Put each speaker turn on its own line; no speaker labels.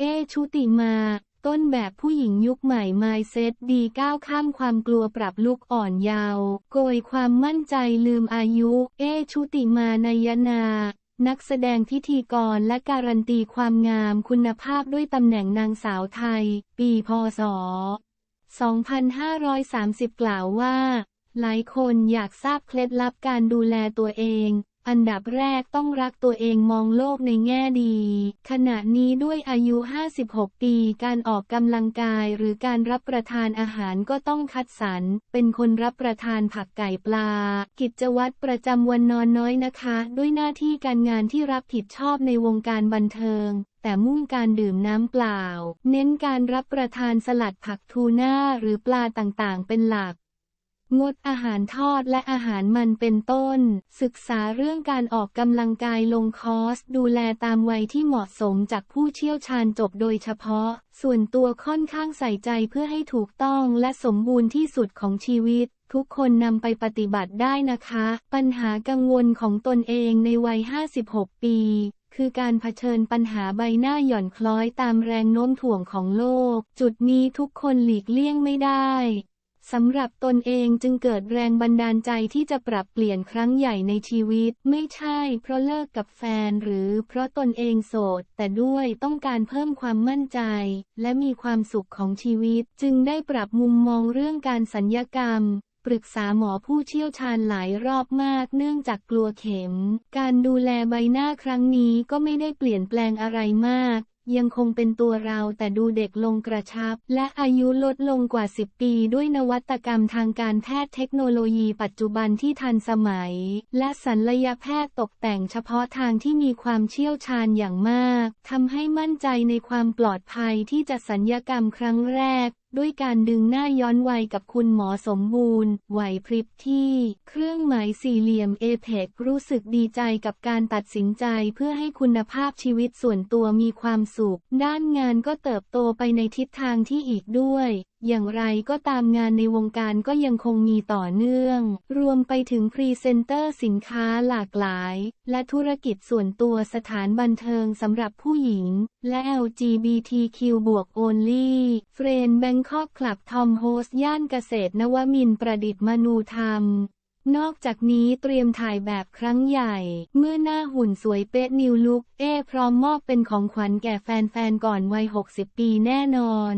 เอชุติมา ต้นแบบผู้หญิงยุคใหม่ไมเซ็ตดีก้าวข้ามความกลัวปรับลุกอ่อนเยาว์โกยความมั่นใจลืมอายุ เอชุติมานายนา นักแสดงพิธีกรและการันตีความงามคุณภาพด้วยตำแหน่งนางสาวไทย ปีพศ 2530 กล่าวว่า หลายคนอยากทราบเคล็ดลับการดูแลตัวเอง อันดับแรกต้องรักตัวเองมองโลกในแง่ดี ขณะนี้ด้วยอายุ 56 ปี การออกกำลังกายหรือการรับประทานอาหารก็ต้องคัดสรร เป็นคนรับประทานผักไก่ปลา กิจวัตรประจำวันนอนน้อยนะคะ ด้วยหน้าที่การงานที่รับผิดชอบในวงการบันเทิงแต่มุ่งการดื่มน้ำเปล่า เน้นการรับประทานสลัดผักทูน่าหรือปลาต่างๆ เป็นหลัก งดอาหารทอดและอาหารมันเป็นต้น ศึกษาเรื่องการออกกำลังกายลงคอร์ส ดูแลตามวัยที่เหมาะสมจากผู้เชี่ยวชาญจบโดยเฉพาะ ส่วนตัวค่อนข้างใส่ใจเพื่อให้ถูกต้องและสมบูรณ์ที่สุดของชีวิต ทุกคนนำไปปฏิบัติได้นะคะ ปัญหากังวลของตนเองในวัย 56 ปี คือการเผชิญปัญหาใบหน้าหย่อนคล้อยตามแรงโน้มถ่วงของโลก จุดนี้ทุกคนหลีกเลี่ยงไม่ได้ สำหรับตนเองจึงเกิดแรงบันดาลใจที่จะปรับเปลี่ยนครั้งใหญ่ในชีวิต ไม่ใช่เพราะเลิกกับแฟนหรือเพราะตนเองโสด แต่ด้วยต้องการเพิ่มความมั่นใจ และมีความสุขของชีวิต จึงได้ปรับมุมมองเรื่องการสัญญกรรมปรึกษาหมอผู้เชี่ยวชาญหลายรอบมากเนื่องจากกลัวเข็ม การดูแลใบหน้าครั้งนี้ก็ไม่ได้เปลี่ยนแปลงอะไรมาก ยังคงเป็นตัวเราแต่ดูเด็กลงกระชับ และอายุลดลงกว่า 10 ปีด้วยนวัตกรรมทางการแพทย์เทคโนโลยีปัจจุบันที่ทันสมัย และศัลยแพทย์ตกแต่งเฉพาะทางที่มีความเชี่ยวชาญอย่างมากทำให้มั่นใจในความปลอดภัยที่จะสัญญกรรมครั้งแรกด้วยการดึงหน้าย้อนวัยกับคุณหมอสมบูรณ์ไหวพริบที่ เครื่องหมายสี่เหลี่ยมเอเพกรู้สึกดีใจกับการตัดสินใจเพื่อให้คุณภาพชีวิตส่วนตัวมีความสุข ด้านงานก็เติบโตไปในทิศทางที่อีกด้วยอย่างไรก็ตามงานในวงการก็ยังคงมีต่อเนื่อง รวมไปถึงพรีเซนเตอร์สินค้าหลากหลาย และธุรกิจส่วนตัวสถานบันเทิงสำหรับผู้หญิง และ LGBTQ บวก Only เฟรนแบงคอกคลับทอมโฮสย่านเกษตรนวมินประดิษฐ์มนูธรรมนอกจากนี้เตรียมถ่ายแบบครั้งใหญ่ เมื่อหน้าหุ่นสวยเป๊ะนิวลุกเอพร้อมมอบเป็นของขวัญแก่แฟนๆก่อนวัย 60 ปีแน่นอน